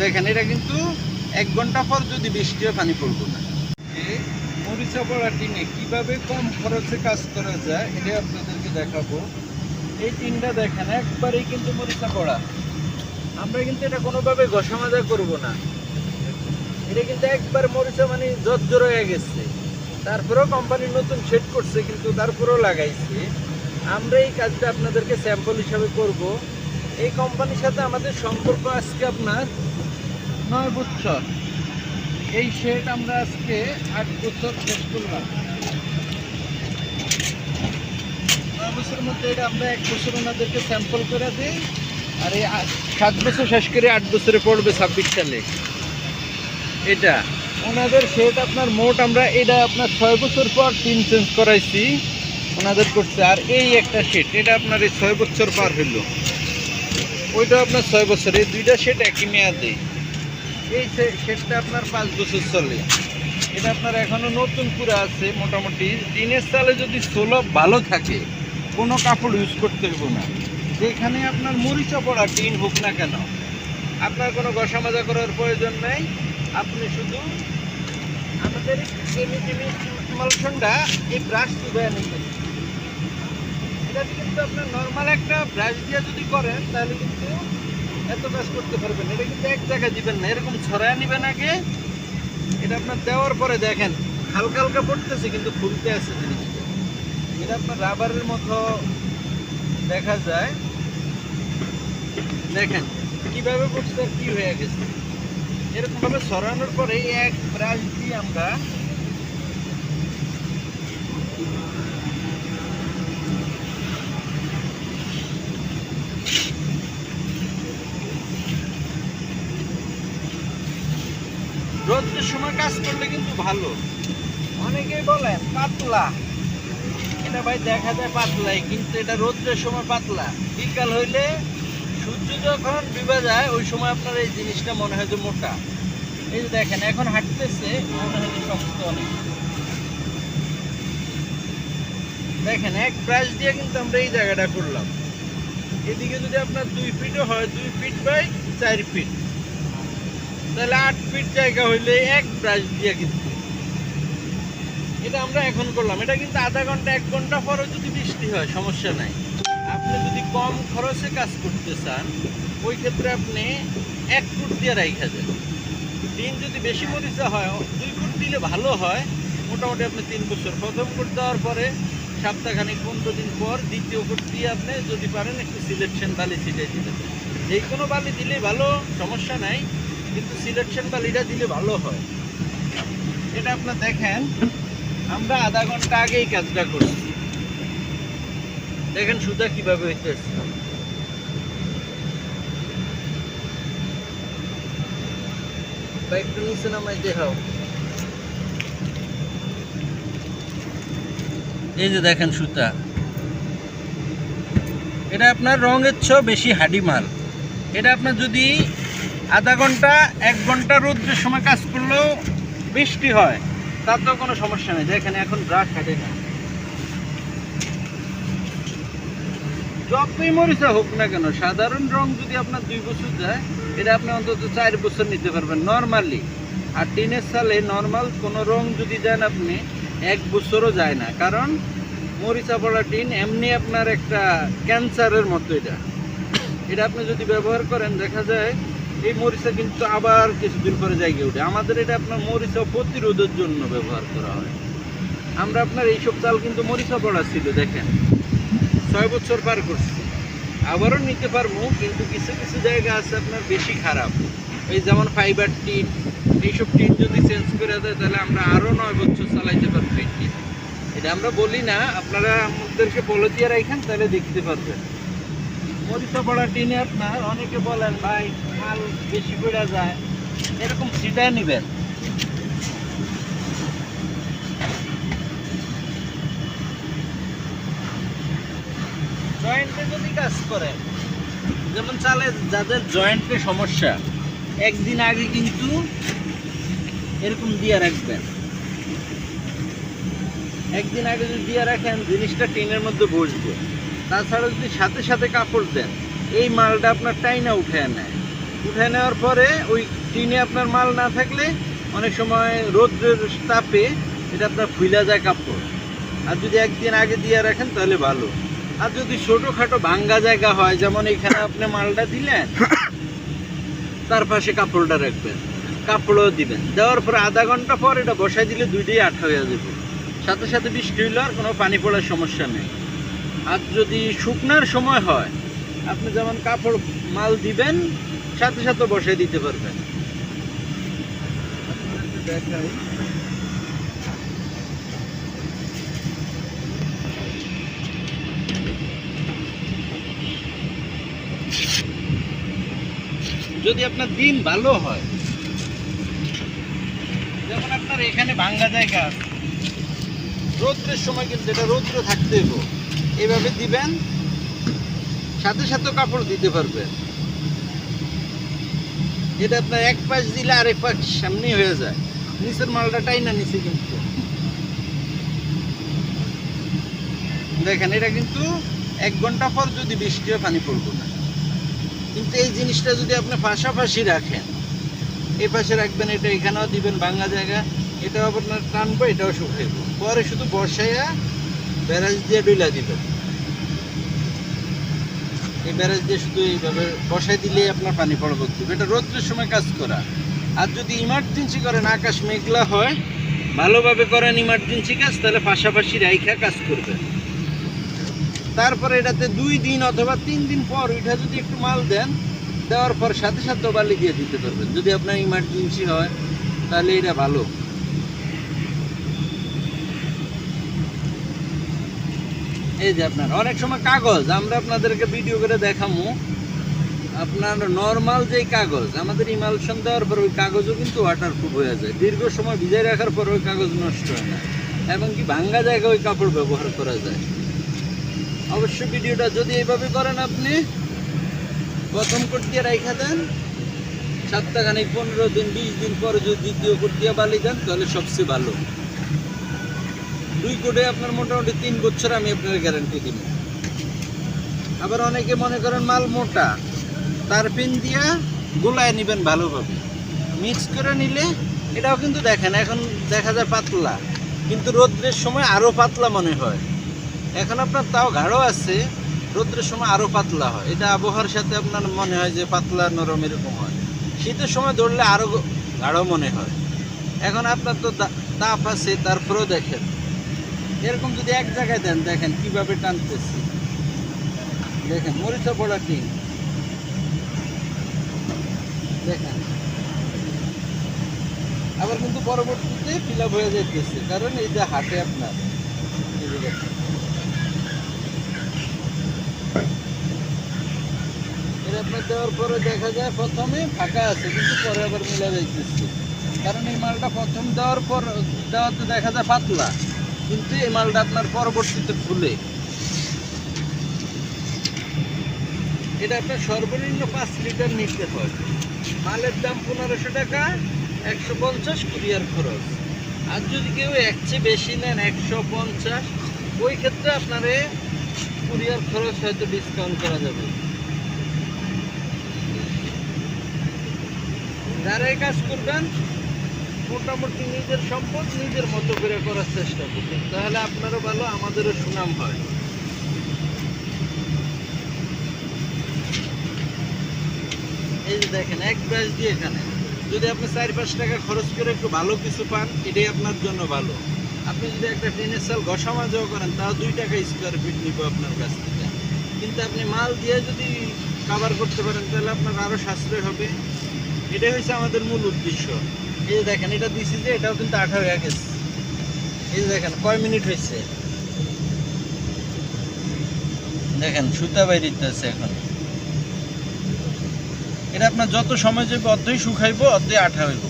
দেখেন, এটা কিন্তু এক ঘণ্টা পর যদি বৃষ্টি হয় পানি পড়ব না। মরিচা পড়া টিনে কীভাবে কম খরচে কাজ করা যায় এটা আপনাদেরকে দেখাবো। এই টিনটা দেখেন, একবারেই কিন্তু মরিচা পড়া আমরা কিন্তু এটা কোনোভাবে ঘষা মাজা করব না। এটা কিন্তু একবার মরিচা মানে জর্জর হয়ে গেছে। তারপরেও কোম্পানি নতুন সেট করছে, কিন্তু তারপরেও লাগাইছে। আমরা এই কাজটা আপনাদেরকে স্যাম্পল হিসাবে করব। এই কোম্পানির সাথে আমাদের সম্পর্ক আজকে আপনার নয় এই শেড আমরা আজকে আট বছর শেষ করলাম। বছরের মধ্যে এটা আমরা এক বছর ওনাদেরকে স্যাম্পল করে আর এই সাত বছর করে আট বছরে পড়বে ছাব্বিশ এটা। ওনাদের আপনার মোট আমরা এটা আপনার ছয় বছর পর চেঞ্জ করাইছি, ওনাদের আর এই একটা সেট এটা আপনার এই ছয় বছর পার হইল। ওইটা আপনার ছয় বছর, এই দুইটা সেট একই মেয়াদে। এই সেটটা আপনার পাঁচ বছর চলে। এটা আপনার এখনও নতুন পুরো আছে, মোটামুটি। টিনের সালে যদি সোলভ ভালো থাকে, কোনো কাপড় ইউজ করতে হবে না। যেখানে আপনার মরিচা পড়া টিন হোক না কেন, আপনার কোনো ঘষা মাজা করার প্রয়োজন নাই। আপনি শুধু আমাদের এই ব্রাশ চুবাই নেবেন। এটা কিন্তু আপনার নর্মাল একটা ব্রাশ দিয়ে যদি করেন, তাহলে কিন্তু এত কাজ করতে পারবেন, এটা কিন্তু এক জায়গায় দিবেন না, এরকম ছড়ায় নেবেন আগে, এটা আপনার দেওয়ার পরে দেখেন, হালকা হালকা পড়তেছে কিন্তু ফুলতে আছে জিনিসটা। এটা আপনার রাবারের মতো দেখা যায়। দেখেন, কীভাবে পড়ছে কি হয়ে গেছে। এরকমভাবে ছড়ানোর পরে এক ব্রাশ দিয়ে আমরা রোদ্রের সময় কাজ করলে কিন্তু ভালো। অনেকেই বলেন, পাতলা। এটা ভাই দেখা যায় পাতলাই, কিন্তু এটা রোদ্রের সময় পাতলা। বিকাল হইলে সূর্য যখন ডুবে যায়, ওই সময় আপনার এই জিনিসটা মনে হয় যে মোটা। এই যে দেখেন, এখন হাঁটতেছে, মনে হয় যে শক্ত অনেক। দেখেন, এক ব্রাশ দিয়ে কিন্তু আমরা এই জায়গাটা করলাম। এদিকে যদি আপনার দুই ফিটও হয়, দুই ফিট বাই চার ফিট। তাহলে আট ফিট জায়গা হইলে এক ব্রাশ দিয়ে কিন্তু এটা আমরা এখন করলাম। এটা কিন্তু আধা ঘণ্টা, এক ঘণ্টা পরে যদি বৃষ্টি হয়, সমস্যা নাই। আপনি যদি কম খরচে কাজ করতে চান, ওই ক্ষেত্রে আপনি এক ফুট দিয়ে রাইখা যান দিন যদি বেশি মরিচা হয়, দুই ফুট দিলে ভালো হয়। মোটামুটি আপনি তিন বছর প্রথম ফুট দেওয়ার পরে সপ্তাহখানিক, পনেরো দিন পর দ্বিতীয় ফুট দিয়ে আপনি যদি পারেন, একটু সিলেকশন বালি ছিটাই দিলেন যে কোনো বালি দিলে ভালো, সমস্যা নাই। কিন্তু সিলেকশন বালিটা দিলে ভালো হয়। এটা আপনার দেখেন। আমরা আধা ঘণ্টা আগেই কাজটা করছি। দেখেন সুতা কীভাবে হইতেছে। বাইকটা নিচে নামাই দেখাও। এই যে দেখেন সুতা। এটা আপনার রঙের চেয়েও বেশি হাডি মাল এটা আপনার যদি আধা ঘণ্টা, এক ঘণ্টা রোদ্রের সময় কাজ করলেও বৃষ্টি হয়, তাতেও কোনো সমস্যা নেই। দেখেন, এখন ব্রাশ হাঁটে না। যতই মরিচা হোক না কেন, সাধারণ রং যদি আপনার দুই বছর যায়, এটা আপনি অন্তত চার বছর নিতে পারবেন, নর্মালি। আর টিনের সালে নর্মাল কোনো রং যদি দেন আপনি, এক বছরও যায় না। কারণ মরিচা পড়া টিন এমনি আপনার একটা ক্যান্সারের মতো এটা। এটা আপনি যদি ব্যবহার করেন, দেখা যায় এই মরিচা কিন্তু আবার কিছুদিন পরে জায়গায় উঠে। আমাদের এটা আপনার মরিচা প্রতিরোধের জন্য ব্যবহার করা হয়। আমরা আপনার এইসব চাল কিন্তু মরিচা পড়া ছিল, দেখেন। ছয় বছর পার করছি। আবারও নিতে পারব, কিন্তু কিছু কিছু জায়গা আছে আপনার বেশি খারাপ। এই যেমন ফাইবার টিন এইসব টিন যদি চেঞ্জ করে দেয়, তাহলে আমরা আরও নয় বছর চালাইতে পারব এটা আমরা বলি না, আপনারা আমাদেরকে বলে দিয়ে রাখেন, তাহলে দেখতে পারবেন। মরিচা টিনে আপনার অনেকে বলেন, ভাই, মাল বেশি পড়া যায়। এরকম সিটাই নেবেন। জয়েন্টে যদি কাজ করেন, যেমন চালে যাদের জয়েন্টে সমস্যা, একদিন আগে কিন্তু এরকম দিয়ে রাখবেন। একদিন আগে যদি দিয়ে রাখেন, জিনিসটা টিনের মধ্যে বসবে। তাছাড়া যদি সাথে সাথে কাপড় দেন, এই মালটা আপনার টাইনা উঠে নেয়। উঠে নেওয়ার পরে ওই টিনে আপনার মাল না থাকলে অনেক সময় রোদ্রের তাপে এটা আপনার ফুলা যায় কাপড়। আর যদি একদিন আগে দিয়ে রাখেন, তাহলে ভালো। আর যদি ছোটোখাটো ভাঙ্গা জায়গা হয়, যেমন এখানে আপনি মালটা দিলেন, তার পাশে কাপড়টা রাখবেন, কাপড়ও দিবেন। দেওয়ার পর আধা ঘণ্টা পর এটা বসাই দিলে দুইটাই আঠা হয়ে যাবে। সাথে সাথে বৃষ্টি হইলে আর কোনো পানি পড়ার সমস্যা নেই। আর যদি শুকনার সময় হয়, আপনি যেমন কাপড় মাল দিবেন, সাথে সাথে বসাই দিতে পারবেন। যদি আপনার দিন ভালো হয়, যেমন আপনার এখানে ভাঙ্গা জায়গা রৌদ্রের সময় কিন্তু এটা রৌদ্র থাকতে হইব এইভাবে দিবেন, সাথে সাথে কাপড় দিতে পারবেন। এটা আপনার এক পাশ দিলে আরেক পাশ সামনে হয়ে যায়। নিচের মালটা টাইনা নিচে কিন্তু। দেখেন, এটা কিন্তু এক ঘণ্টা পর যদি বৃষ্টি হয় পানি পড়ব না। কিন্তু এই জিনিসটা যদি আপনি পাশাপাশি রাখেন এই পাশে রাখবেন, এটা এখানেও দিবেন, ভাঙা জায়গা, এটাও আপনার টানবো, এটাও শুকাইবো। পরে শুধু বসাইয়া ব্যারাজ দিয়ে ডুইলা দিবেন এই ব্যারাজ দিয়ে শুধু এইভাবে বসাই দিলেই আপনার পানি হবে এটা রৌদ্রের সময় কাজ করা। আর যদি ইমার্জেন্সি করেন আকাশ মেঘলা হয়, ভালোভাবে করেন ইমার্জেন্সি কাজ, তাহলে পাশাপাশি রাইখা কাজ করবেন। তারপরে এটাতে দুই দিন অথবা তিন দিন পর ওইটা যদি একটু মাল দেন, দেওয়ার পর সাথে সাথে বালি দিয়ে দিতে পারবেন। যদি আপনার ইমার্জেন্সি হয়, তাহলে এটা ভালো। এই যে আপনার, অনেক সময় কাগজ, আমরা আপনাদেরকে ভিডিও করে দেখামু। আপনার নর্মাল যেই কাগজ, আমাদের ইমালশন দেওয়ার পর ওই কাগজও কিন্তু ওয়াটারপ্রুফ হয়ে যায়। দীর্ঘ সময় ভিজাই রাখার পর ওই কাগজ নষ্ট হয় না। এবং কি ভাঙ্গা জায়গায় ওই কাপড় ব্যবহার করা যায়। অবশ্য ভিডিওটা যদি এইভাবে করেন আপনি, প্রথম কোট দিয়ে রাইখা দেন সপ্তাহখানিক পনেরো দিন, বিশ দিন পরে যদি দ্বিতীয় কোট দিয়ে বালি দেন, তাহলে সবচেয়ে ভালো। দুই কোটে আপনার মোটামুটি তিন বছর আমি আপনার গ্যারান্টি দিব। আবার অনেকে মনে করেন মাল মোটা, তার পিন দিয়া গোলায় নেবেন ভালোভাবে। মিক্স করে নিলে এটাও কিন্তু দেখেন, এখন দেখা যায় পাতলা, কিন্তু রোদ্রের সময় আরও পাতলা মনে হয়। এখন আপনার তাও গাঢ় আছে, রোদ্রের সময় আরও পাতলা হয়। এটা আবহাওয়ার সাথে আপনার মনে হয় যে পাতলা, নরম এরকম হয়। শীতের সময় দৌড়লে আরও গাঢ় মনে হয়। এখন আপনার তো তাপ আছে, তারপরেও দেখেন। এরকম যদি এক জায়গায় দেন, দেখেন কীভাবে টানতেছি। দেখেন, মরিচা পড়া টিন দেখেন। আবার কিন্তু পরবর্তীতে ফিল আপ হয়ে যাইতেছে, কারণ এই যে হাটে আপনার আপনার দেওয়ার পরে দেখা যায় প্রথমে ফাঁকা আছে, কিন্তু পরে আবার মিলা যাইতেছে। কারণ এই মালটা প্রথম দেওয়ার পর, দেওয়াতে দেখা যায় পাতলা। কিন্তু এই মালটা আপনার পরবর্তীতে ফুলে এটা আপনার সর্বনিম্ন পাঁচ লিটার নিতে হয়। মালের দাম পনেরোশো টাকা, একশো পঞ্চাশ কুরিয়ার খরচ। আর যদি কেউ এক চেয়ে বেশি নেন একশো পঞ্চাশ, ওই ক্ষেত্রে আপনারে কুরিয়ার খরচ হয়তো ডিসকাউন্ট করা যাবে। যারা এই কাজ করবেন মোটামুটি নিজের সম্পদ নিজের মতো করে করার চেষ্টা করবেন তাহলে আপনারও ভালো, আমাদেরও সুনাম হয়। এই যে দেখেন, এক ব্রাশ দিয়ে এখানে। যদি আপনি চার পাঁচ টাকা খরচ করে একটু ভালো কিছু পান, এটাই আপনার জন্য ভালো। আপনি যদি একটা টিনের চাল ঘষা মাজাও করেন, তাও দুই টাকা স্কোয়ার ফিট নিব আপনার কাছ থেকে। কিন্তু আপনি মাল দিয়ে যদি কাভার করতে পারেন, তাহলে আপনার আরও সাশ্রয় হবে। এটাই হচ্ছে আমাদের মূল উদ্দেশ্য। এই যে দেখেন, এটা দিছি যে, এটাও কিন্তু আঠা হয়ে গেছে। এই যে দেখেন, কয় মিনিট হয়েছে? দেখেন, সুতা বাইরিতে আছে এখন। এটা আপনার যত সময় যাবে অর্ধই শুকাইব অর্ধই আঠা হইব।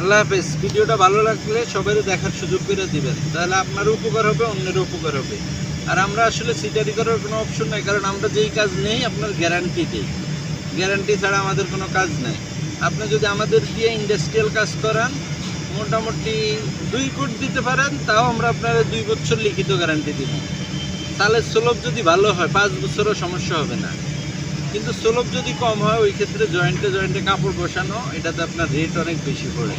আল্লাহ হাফেজ, ভিডিওটা ভালো লাগলে সবাই দেখার সুযোগ করে দিবেন। তাহলে আপনারও উপকার হবে, অন্যেরও উপকার হবে। আর আমরা আসলে সিটারি করার কোনো অপশন নাই, কারণ আমরা যেই কাজ নেই, আপনার গ্যারান্টি দিই। গ্যারান্টি ছাড়া আমাদের কোনো কাজ নাই। আপনি যদি আমাদের দিয়ে ইন্ডাস্ট্রিয়াল কাজ করান, মোটামুটি দুই কোট দিতে পারেন, তাও আমরা আপনার দুই বছর লিখিত গ্যারান্টি দিব। চালের সুলভ যদি ভালো হয়, পাঁচ বছরও সমস্যা হবে না। কিন্তু সুলভ যদি কম হয়, ওই ক্ষেত্রে জয়েন্টে জয়েন্টে কাপড় বসানো, এটাতে আপনার রেট অনেক বেশি পড়ে।